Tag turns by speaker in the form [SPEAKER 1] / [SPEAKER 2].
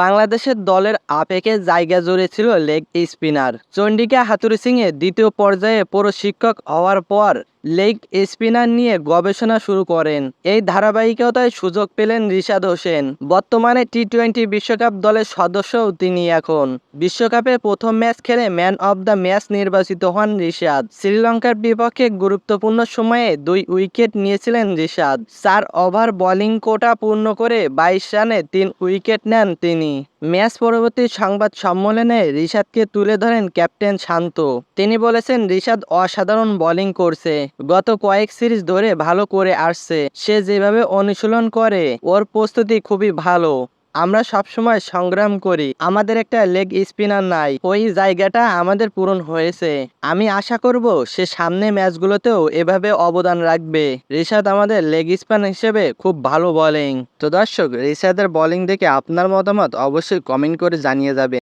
[SPEAKER 1] বাংলাদেশের দলের আপেকে জায়গা জুড়েছিল leg spinner Chandika Hathurusingha দ্বিতীয় পর্যায়ে প্রশিক্ষক হওয়ার পর লেগ স্পিনার নিয়ে গবেষণা শুরু করেন এই ধারাবাহিকতায় সুযোগ পেলেন রিশাদ হোসেন বর্তমানে টি টোয়েন্টি বিশ্বকাপ দলের সদস্যও তিনি এখন বিশ্বকাপের প্রথম ম্যাচ খেলে ম্যান অব দ্য ম্যাচ নির্বাচিত হন রিশাদ শ্রীলঙ্কার বিপক্ষে গুরুত্বপূর্ণ সময়ে দুই উইকেট নিয়েছিলেন রিশাদ চার ওভার বোলিং কোটা পূর্ণ করে বাইশ রানে তিন উইকেট নেন তিনি ম্যাচ পরবর্তী সংবাদ সম্মেলনে রিশাদকে তুলে ধরেন ক্যাপ্টেন শান্ত তিনি বলেছেন রিশাদ অসাধারণ বোলিং করছে গত কয়েক সিরিজ ধরে ভালো করে আসছে সে যেভাবে অনুশীলন করে ওর প্রস্তুতি খুবই ভালো আমরা সবসময় সংগ্রাম করি আমাদের একটা লেগ স্পিনার নাই ওই জায়গাটা আমাদের পূরণ হয়েছে আমি আশা করব সে সামনে ম্যাচগুলোতেও এভাবে অবদান রাখবে রিশাদ আমাদের লেগ স্পিনার হিসেবে খুব ভালো বলিং তো দর্শক রিশাদের বলিং দেখে আপনার মতামত অবশ্যই কমেন্ট করে জানিয়ে যাবে